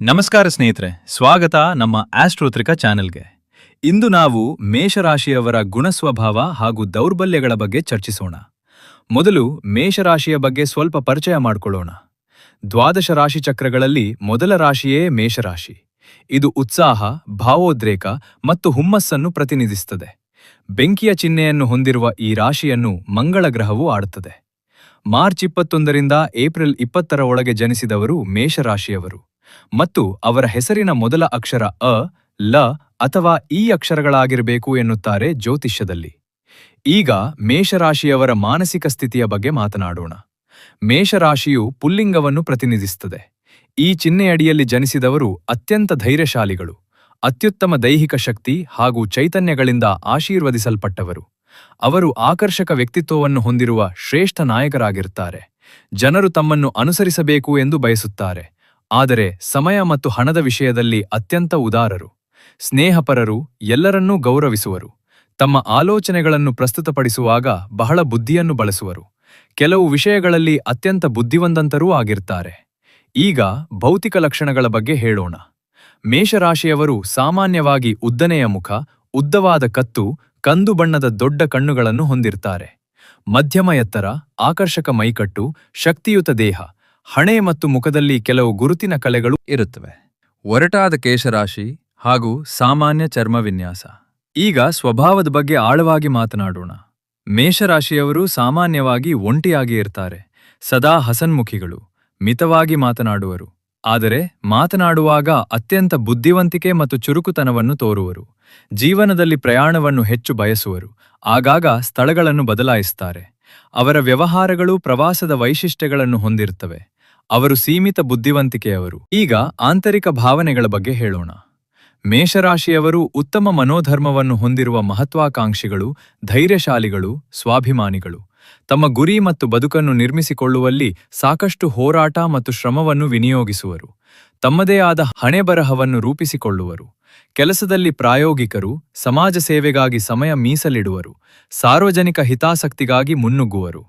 ನಮಸ್ಕಾರ ಸ್ನೇಹಿತರೆ, ಸ್ವಾಗತ ನಮ್ಮ ಆಸ್ಟ್ರೋತ್ರಿಕ ಚಾನೆಲ್ಗೆ. ಇಂದು ನಾವು ಮೇಷರಾಶಿಯವರ ಗುಣಸ್ವಭಾವ ಹಾಗೂ ದೌರ್ಬಲ್ಯಗಳ ಬಗ್ಗೆ ಚರ್ಚಿಸೋಣ. ಮೊದಲು ಮೇಷರಾಶಿಯ ಬಗ್ಗೆ ಸ್ವಲ್ಪ ಪರಿಚಯ ಮಾಡಿಕೊಳ್ಳೋಣ. ದ್ವಾದಶ ರಾಶಿ ಚಕ್ರಗಳಲ್ಲಿ ಮೊದಲ ರಾಶಿಯೇ ಮೇಷರಾಶಿ. ಇದು ಉತ್ಸಾಹ, ಭಾವೋದ್ರೇಕ ಮತ್ತು ಹುಮ್ಮಸ್ಸನ್ನು ಪ್ರತಿನಿಧಿಸುತ್ತದೆ. ಬೆಂಕಿಯ ಚಿಹ್ನೆಯನ್ನು ಹೊಂದಿರುವ ಈ ರಾಶಿಯನ್ನು ಮಂಗಳ ಗ್ರಹವು ಆಡುತ್ತದೆ ಮಾರ್ಚ್ ಇಪ್ಪತ್ತೊಂದರಿಂದ ಏಪ್ರಿಲ್ ಇಪ್ಪತ್ತರ ಒಳಗೆ ಜನಿಸಿದವರು ಮೇಷರಾಶಿಯವರು. ಮತ್ತು ಅವರ ಹೆಸರಿನ ಮೊದಲ ಅಕ್ಷರ ಅ, ಲ ಅಥವಾ ಈ ಅಕ್ಷರಗಳಾಗಿರಬೇಕು ಎನ್ನುತ್ತಾರೆ ಜ್ಯೋತಿಷ್ಯದಲ್ಲಿ. ಈಗ ಮೇಷರಾಶಿಯವರ ಮಾನಸಿಕ ಸ್ಥಿತಿಯ ಬಗ್ಗೆ ಮಾತನಾಡೋಣ. ಮೇಷರಾಶಿಯು ಪುಲ್ಲಿಂಗವನ್ನು ಪ್ರತಿನಿಧಿಸುತ್ತದೆ. ಈ ಚಿಹ್ನೆಯಡಿಯಲ್ಲಿ ಜನಿಸಿದವರು ಅತ್ಯಂತ ಧೈರ್ಯಶಾಲಿಗಳು, ಅತ್ಯುತ್ತಮ ದೈಹಿಕ ಶಕ್ತಿ ಹಾಗೂ ಚೈತನ್ಯಗಳಿಂದ ಆಶೀರ್ವದಿಸಲ್ಪಟ್ಟವರು. ಅವರು ಆಕರ್ಷಕ ವ್ಯಕ್ತಿತ್ವವನ್ನು ಹೊಂದಿರುವ ಶ್ರೇಷ್ಠ ನಾಯಕರಾಗಿರುತ್ತಾರೆ. ಜನರು ತಮ್ಮನ್ನು ಅನುಸರಿಸಬೇಕು ಎಂದು ಬಯಸುತ್ತಾರೆ. ಆದರೆ ಸಮಯ ಮತ್ತು ಹಣದ ವಿಷಯದಲ್ಲಿ ಅತ್ಯಂತ ಉದಾರರು. ಸ್ನೇಹಪರರು ಎಲ್ಲರನ್ನೂ ಗೌರವಿಸುವರು. ತಮ್ಮ ಆಲೋಚನೆಗಳನ್ನು ಪ್ರಸ್ತುತಪಡಿಸುವಾಗ ಬಹಳ ಬುದ್ಧಿಯನ್ನು ಬಳಸುವರು. ಕೆಲವು ವಿಷಯಗಳಲ್ಲಿ ಅತ್ಯಂತ ಬುದ್ಧಿವಂತರೂ ಆಗಿರ್ತಾರೆ. ಈಗ ಭೌತಿಕ ಲಕ್ಷಣಗಳ ಬಗ್ಗೆ ಹೇಳೋಣ. ಮೇಷರಾಶಿಯವರು ಸಾಮಾನ್ಯವಾಗಿ ಉದ್ದನೆಯ ಮುಖ, ಉದ್ದವಾದ ಕತ್ತು, ಕಂದು ಬಣ್ಣದ ದೊಡ್ಡ ಕಣ್ಣುಗಳನ್ನು ಹೊಂದಿರ್ತಾರೆ. ಮಧ್ಯಮ ಎತ್ತರ, ಆಕರ್ಷಕ ಮೈಕಟ್ಟು, ಶಕ್ತಿಯುತ ದೇಹ ಹಣೆ ಮತ್ತು ಮುಖದಲ್ಲಿ ಕೆಲವು ಗುರುತಿನ ಕಲೆಗಳು ಇರುತ್ತವೆ. ಒರಟಾದ ಕೇಶರಾಶಿ ಹಾಗೂ ಸಾಮಾನ್ಯ ಚರ್ಮ ವಿನ್ಯಾಸ ಈಗ ಸ್ವಭಾವದ ಬಗ್ಗೆ ಆಳವಾಗಿ ಮಾತನಾಡೋಣ. ಮೇಷರಾಶಿಯವರು ಸಾಮಾನ್ಯವಾಗಿ ಒಂಟಿಯಾಗಿ ಇರ್ತಾರೆ. ಸದಾ ಹಸನ್ಮುಖಿಗಳು, ಮಿತವಾಗಿ ಮಾತನಾಡುವರು. ಆದರೆ ಮಾತನಾಡುವಾಗ ಅತ್ಯಂತ ಬುದ್ಧಿವಂತಿಕೆ ಮತ್ತು ಚುರುಕುತನವನ್ನು ತೋರುವರು. ಜೀವನದಲ್ಲಿ ಪ್ರಯಾಣವನ್ನು ಹೆಚ್ಚು ಬಯಸುವರು. ಆಗಾಗ ಸ್ಥಳಗಳನ್ನು ಬದಲಾಯಿಸುತ್ತಾರೆ. ಅವರ ವ್ಯವಹಾರಗಳು ಪ್ರವಾಸದ ವೈಶಿಷ್ಟ್ಯಗಳನ್ನು ಹೊಂದಿರುತ್ತವೆ. ಅವರು ಸೀಮಿತ ಬುದ್ಧಿವಂತಿಕೆಯವರು. ಈಗ ಆಂತರಿಕ ಭಾವನೆಗಳ ಬಗ್ಗೆ ಹೇಳೋಣ. ಮೇಷರಾಶಿಯವರು ಉತ್ತಮ ಮನೋಧರ್ಮವನ್ನು ಹೊಂದಿರುವ ಮಹತ್ವಾಕಾಂಕ್ಷಿಗಳು, ಧೈರ್ಯಶಾಲಿಗಳು, ಸ್ವಾಭಿಮಾನಿಗಳು. ತಮ್ಮ ಗುರಿ ಮತ್ತು ಬದುಕನ್ನು ನಿರ್ಮಿಸಿಕೊಳ್ಳುವಲ್ಲಿ ಸಾಕಷ್ಟು ಹೋರಾಟ ಮತ್ತು ಶ್ರಮವನ್ನು ವಿನಿಯೋಗಿಸುವರು. ತಮ್ಮದೇ ಆದ ಹಣೆಬರಹವನ್ನು ರೂಪಿಸಿಕೊಳ್ಳುವರು. ಕೆಲಸದಲ್ಲಿ ಪ್ರಾಯೋಗಿಕರು, ಸಮಾಜ ಸೇವೆಗಾಗಿ ಸಮಯ ಮೀಸಲಿಡುವರು. ಸಾರ್ವಜನಿಕ ಹಿತಾಸಕ್ತಿಗಾಗಿ ಮುನ್ನುಗ್ಗುವರು.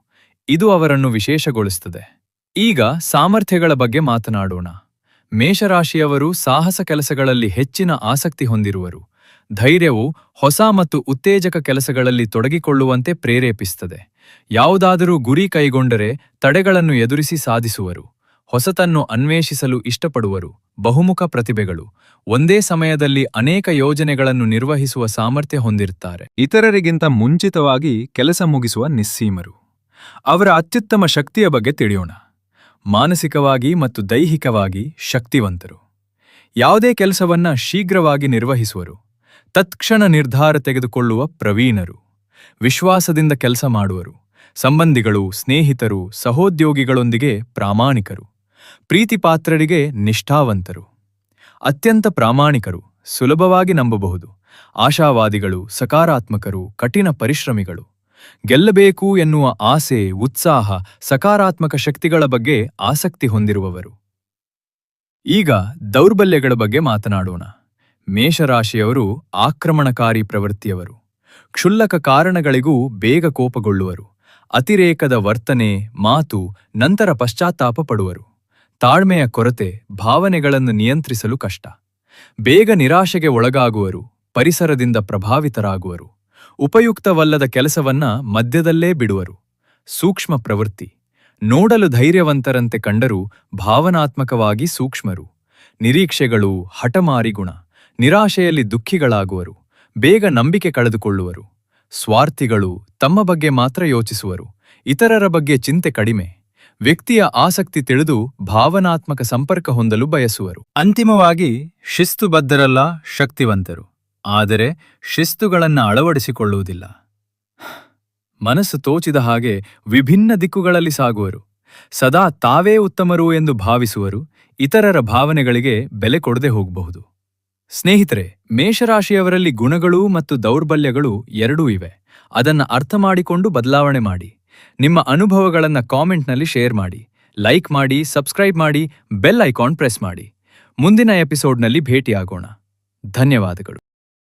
ಇದು ಅವರನ್ನು ವಿಶೇಷಗೊಳಿಸುತ್ತದೆ. ಈಗ ಸಾಮರ್ಥ್ಯಗಳ ಬಗ್ಗೆ ಮಾತನಾಡೋಣ. ಮೇಷರಾಶಿಯವರು ಸಾಹಸ ಕೆಲಸಗಳಲ್ಲಿ ಹೆಚ್ಚಿನ ಆಸಕ್ತಿ ಹೊಂದಿರುವರು. ಧೈರ್ಯವು ಹೊಸ ಮತ್ತು ಉತ್ತೇಜಕ ಕೆಲಸಗಳಲ್ಲಿ ತೊಡಗಿಕೊಳ್ಳುವಂತೆ ಪ್ರೇರೇಪಿಸುತ್ತದೆ. ಯಾವುದಾದರೂ ಗುರಿ ಕೈಗೊಂಡರೆ ತಡೆಗಳನ್ನು ಎದುರಿಸಿ ಸಾಧಿಸುವರು. ಹೊಸತನ್ನು ಅನ್ವೇಷಿಸಲು ಇಷ್ಟಪಡುವರು. ಬಹುಮುಖ ಪ್ರತಿಭೆಗಳು. ಒಂದೇ ಸಮಯದಲ್ಲಿ ಅನೇಕ ಯೋಜನೆಗಳನ್ನು ನಿರ್ವಹಿಸುವ ಸಾಮರ್ಥ್ಯ ಹೊಂದಿರುತ್ತಾರೆ. ಇತರರಿಗಿಂತ ಮುಂಚಿತವಾಗಿ ಕೆಲಸ ಮುಗಿಸುವ ನಿಸ್ಸೀಮರು. ಅವರ ಅತ್ಯುತ್ತಮ ಶಕ್ತಿಯ ಬಗ್ಗೆ ತಿಳಿಯೋಣ. ಮಾನಸಿಕವಾಗಿ ಮತ್ತು ದೈಹಿಕವಾಗಿ ಶಕ್ತಿವಂತರು. ಯಾವುದೇ ಕೆಲಸವನ್ನ ಶೀಘ್ರವಾಗಿ ನಿರ್ವಹಿಸುವರು. ತತ್ಕ್ಷಣ ನಿರ್ಧಾರ ತೆಗೆದುಕೊಳ್ಳುವ ಪ್ರವೀಣರು. ವಿಶ್ವಾಸದಿಂದ ಕೆಲಸ ಮಾಡುವರು. ಸಂಬಂಧಿಗಳು, ಸ್ನೇಹಿತರು, ಸಹೋದ್ಯೋಗಿಗಳೊಂದಿಗೆ ಪ್ರಾಮಾಣಿಕರು. ಪ್ರೀತಿಪಾತ್ರರಿಗೆ ನಿಷ್ಠಾವಂತರು. ಅತ್ಯಂತ ಪ್ರಾಮಾಣಿಕರು, ಸುಲಭವಾಗಿ ನಂಬಬಹುದು. ಆಶಾವಾದಿಗಳು, ಸಕಾರಾತ್ಮಕರು, ಕಠಿಣ ಪರಿಶ್ರಮಿಗಳು. ಗೆಲ್ಲಬೇಕು ಎನ್ನುವ ಆಸೆ, ಉತ್ಸಾಹ, ಸಕಾರಾತ್ಮಕ ಶಕ್ತಿಗಳ ಬಗ್ಗೆ ಆಸಕ್ತಿ ಹೊಂದಿರುವವರು. ಈಗ ದೌರ್ಬಲ್ಯಗಳ ಬಗ್ಗೆ ಮಾತನಾಡೋಣ. ಮೇಷರಾಶಿಯವರು ಆಕ್ರಮಣಕಾರಿ ಪ್ರವೃತ್ತಿಯವರು. ಕ್ಷುಲ್ಲಕ ಕಾರಣಗಳಿಗೂ ಬೇಗ ಕೋಪಗೊಳ್ಳುವರು. ಅತಿರೇಕದ ವರ್ತನೆ, ಮಾತು, ನಂತರ ಪಶ್ಚಾತ್ತಾಪ ಪಡುವರು. ತಾಳ್ಮೆಯ ಕೊರತೆ, ಭಾವನೆಗಳನ್ನು ನಿಯಂತ್ರಿಸಲು ಕಷ್ಟ. ಬೇಗ ನಿರಾಶೆಗೆ ಒಳಗಾಗುವರು, ಪರಿಸರದಿಂದ ಪ್ರಭಾವಿತರಾಗುವರು. ಉಪಯುಕ್ತವಲ್ಲದ ಕೆಲಸವನ್ನ ಮಧ್ಯದಲ್ಲೇ ಬಿಡುವರು. ಸೂಕ್ಷ್ಮ ಪ್ರವೃತ್ತಿ. ನೋಡಲು ಧೈರ್ಯವಂತರಂತೆ ಕಂಡರೂ ಭಾವನಾತ್ಮಕವಾಗಿ ಸೂಕ್ಷ್ಮರು. ನಿರೀಕ್ಷೆಗಳು ಹಠಮಾರಿಗುಣ ನಿರಾಶೆಯಲ್ಲಿ ದುಃಖಿಗಳಾಗುವರು. ಬೇಗ ನಂಬಿಕೆ ಕಳೆದುಕೊಳ್ಳುವರು. ಸ್ವಾರ್ಥಿಗಳು ತಮ್ಮ ಬಗ್ಗೆ ಮಾತ್ರ ಯೋಚಿಸುವರು. ಇತರರ ಬಗ್ಗೆ ಚಿಂತೆ ಕಡಿಮೆ. ವ್ಯಕ್ತಿಯ ಆಸಕ್ತಿ ತಿಳಿದು ಭಾವನಾತ್ಮಕ ಸಂಪರ್ಕ ಹೊಂದಲು ಬಯಸುವರು. ಅಂತಿಮವಾಗಿ ಶಿಸ್ತುಬದ್ಧರಲ್ಲ ಶಕ್ತಿವಂತರು. ಆದರೆ ಶಿಸ್ತುಗಳನ್ನು ಅಳವಡಿಸಿಕೊಳ್ಳುವುದಿಲ್ಲ. ಮನಸ್ಸು ತೋಚಿದ ಹಾಗೆ ವಿಭಿನ್ನ ದಿಕ್ಕುಗಳಲ್ಲಿ ಸಾಗುವರು. ಸದಾ ತಾವೇ ಉತ್ತಮರು ಎಂದು ಭಾವಿಸುವರು. ಇತರರ ಭಾವನೆಗಳಿಗೆ ಬೆಲೆ ಕೊಡದೆ ಹೋಗಬಹುದು. ಸ್ನೇಹಿತರೆ, ಮೇಷರಾಶಿಯವರಲ್ಲಿ ಗುಣಗಳು ಮತ್ತು ದೌರ್ಬಲ್ಯಗಳು ಎರಡೂ ಇವೆ. ಅದನ್ನು ಅರ್ಥ ಮಾಡಿಕೊಂಡು ಬದಲಾವಣೆ ಮಾಡಿ. ನಿಮ್ಮ ಅನುಭವಗಳನ್ನು ಕಾಮೆಂಟ್ನಲ್ಲಿ ಶೇರ್ ಮಾಡಿ. ಲೈಕ್ ಮಾಡಿ, ಸಬ್ಸ್ಕ್ರೈಬ್ ಮಾಡಿ, ಬೆಲ್ ಐಕಾನ್ ಪ್ರೆಸ್ ಮಾಡಿ. ಮುಂದಿನ ಎಪಿಸೋಡ್ನಲ್ಲಿ ಭೇಟಿಯಾಗೋಣ. ಧನ್ಯವಾದಗಳು.